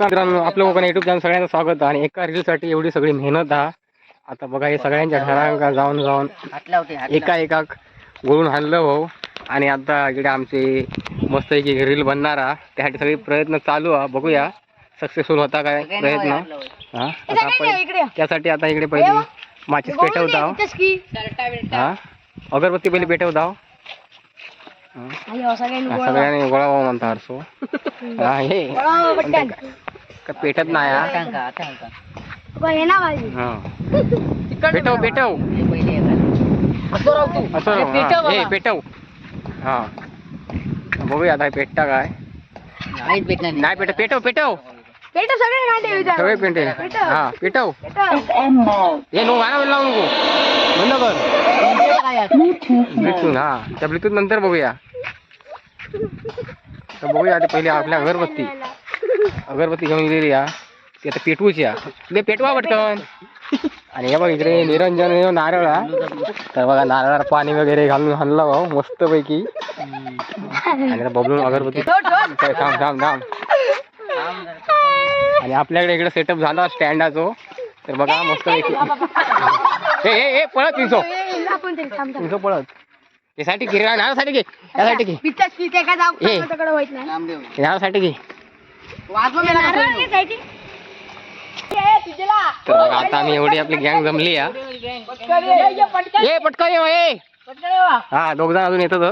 नमस्कार मित्रांनो आपलं कोकण युट्यूब चॅनल सगळ्यांचं स्वागत आणि एका रीलसाठी एवढी सगळी मेहनत हा. आता बघा हे सगळ्यांच्या घरांका जाऊन जाऊन एका एका गोळून हाणलं भाऊ. आणि आता इकडे आमचे मस्त एक रील बनणारा त्यासाठी सगळे प्रयत्न चालू आहे बघूया. सक्सेसफुल होता काय प्रयत्न? हा? आता पहिले त्यासाठी आता इकडे पहिले माचीस पेटवत आहो. हा? अगरबत्ती पहिले पेटवत आहो. हा. सगळ्यांनी गोळा भाऊ म्हणता हरसो. काय पेटत नाही पेटव पेटव. हा. पेटव हा बघूया आता हे पेटता काय. नाही. पेटव पेटव. पेटव सगळे पेटे हा पेटव. हे नो गाणं लावू नको. बंद कर. ब्लूटूथ हा त्या ब्लूटूथ नंतर बघूया. तर बघूया आता पहिले आपल्या अगरबत्ती. अगरबत्ती घेऊन गेलेली या. ती आता पेटवूची या. ते पेटवा पटकन. आणि हे बघ इकडे निरंजन हे नारळ हा. तर बघा नारळावर पाणी वगैरे घालून हाणला भाऊ मस्त पैकी आणि बबलून अगरबत्ती. थांब थांब थांब. आणि आपल्याकडे इकडे सेटअप झाला स्टँडाचो तर बघा मस्त पैकी हे हे पळत. घे नारळासाठी घे त्यासाठी घे. ए. नारळासाठी घे. वाजव मेला का कोणी? तर बघा आता आम्ही एवढी आपली गँग जमली या ए पटकन. ये ए हा दोघ जण अजून येतच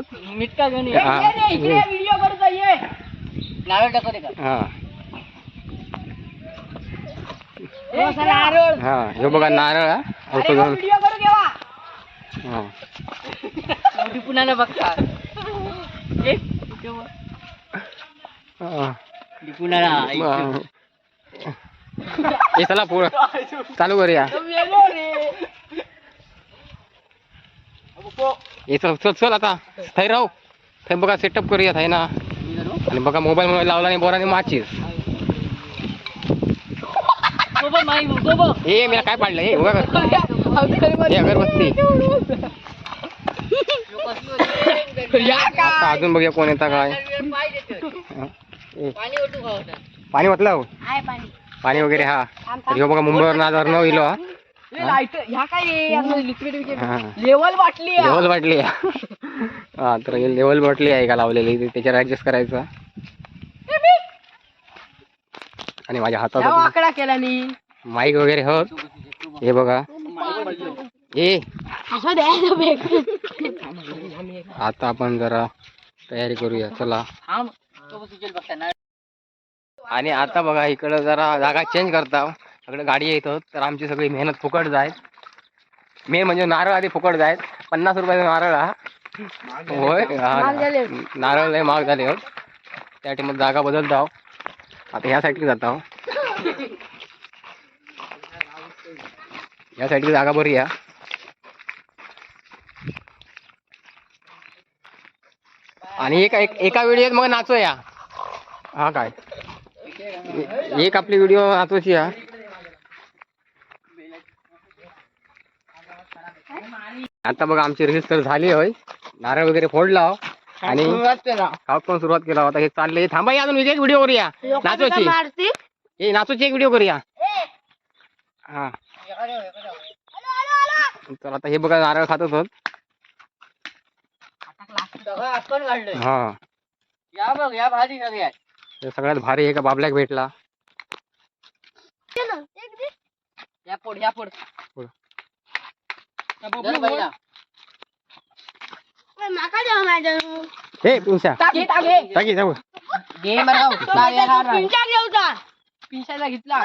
घेऊन ये. हा. नारळ टाकू दे का? हा. नारळ हा हे बघा नारळ हा. जाऊन. हा. चला पुढं. चालू करूया. ए चल चल चल आता. थै राहू. थै बघा सेटअप करूया थाय ना आणि बघा मोबाईल मध्ये लावला आणि बोराने माचीस. ए मला काय पाडलं? कर. ए अगरबत्ती. आता अजून बघूया कोण येता काय. हा. पाणी म्हटलं हो. पाणी वगैरे हा. तर ह्यो बघा मुंबईवर ना जर न इलो हा. हा. लेवल वाटली लेवल बाटली. हा तर लेवल बाटली आहे का लावलेली? ती त्याच्यावर ऍडजस्ट करायचं. आणि माझ्या हातात आकडा केला मी. माईक वगैरे होत हे बघा. ए. आता आपण जरा तयारी करूया चला. आणि आता बघा इकडं जरा जागा चेंज करता. सगळं गाडी येत तर आमची सगळी मेहनत फुकट जायत मेन म्हणजे नारळ आधी फुकट जायत पन्नास रुपयाचा नारळ हा. होय. नारळ लय महाग झाले हो. त्यासाठी मग जागा बदलत आता ह्या साईडला जात आहो या साईडची जागा बरी आहे आणि एका एक- एका व्हिडिओत मग नाचो या हा काय? एक आपली व्हिडिओ नाचवायची या आता बघा आमची रील्स तर झाली होय. नारळ वगैरे फोडला हो. आणि पण सुरुवात केला होता. हे चाललंय. थांबा या अजून एक व्हिडिओ करूया. नाचवायची ए नाचवायची एक व्हिडिओ करूया. हा. तर आता हे बघा नारळ खात होत आपण काढलोय हा. या बघ या भाजी सगळ्यात हे सगळ्यात भारी आहे का बाबल्याक भेटला. या पोड या पोड. हे पिंशा. टाकी घेतला.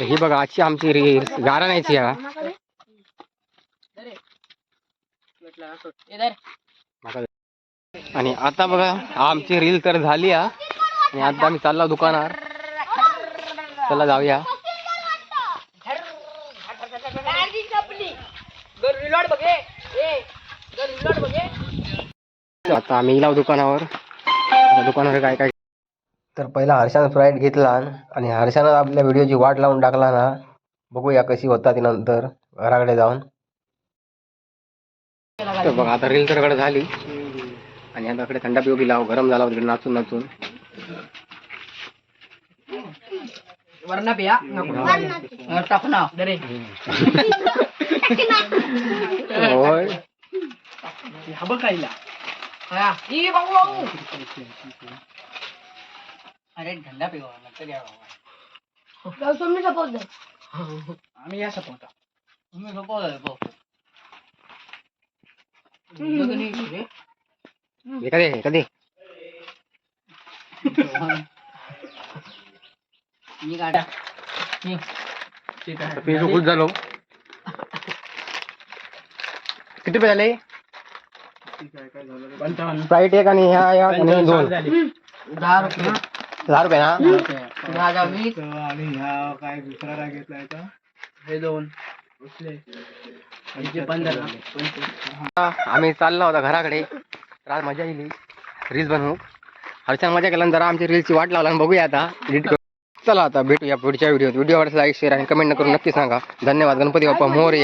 ही बघा आजची आमची रील्स गारा नाहीची या आणि आता बघा आमची रील तर झाली हा. आणि आता आम्ही चाललो दुकानावर. चला जाऊया. आता आम्ही लाव दुकानावर. दुकानावर काय काय तर पहिला हर्षानं फ्राईट घेतला आणि हर्षानं आपल्या व्हिडिओची वाट लावून टाकला ना. बघूया कशी होता ती नंतर घराकडे जाऊन. बघा आता रील तर कडे झाली. आणि आता कडे थंडा पिऊ लाव गरम झाला होता नाचून नाचून. वरना पिया. होय. हा. बाबू अरे धंदा पिवा नंतर घ्या तुम्ही सपोज आम्ही या सपोर्ट तुम्ही सपोर्ट हे कधी हे। कधी मी गाडा। ठीक आहे पिझ्झा खुश झालो किती रुपये झाले पंचावन्न स्प्राईट एक आणि ह्या या आणि दोन दहा रुपये दहा रुपये ना. वीस आणि ह्या काय दुसरा काय घेतलाय का हे दोन. आम्ही चाललो होता घराकडे. तर आज मजा येईल रील्स बनवू. हरच्या मजा केल्यानंतर जरा आमची रील्सची वाट लावला आणि बघूया आता. एडिट करू. चला आता भेटूया पुढच्या व्हिडिओत व्हिडिओवर लाईक शेअर आणि कमेंट करून नक्की सांगा. धन्यवाद. गणपती बाप्पा मोर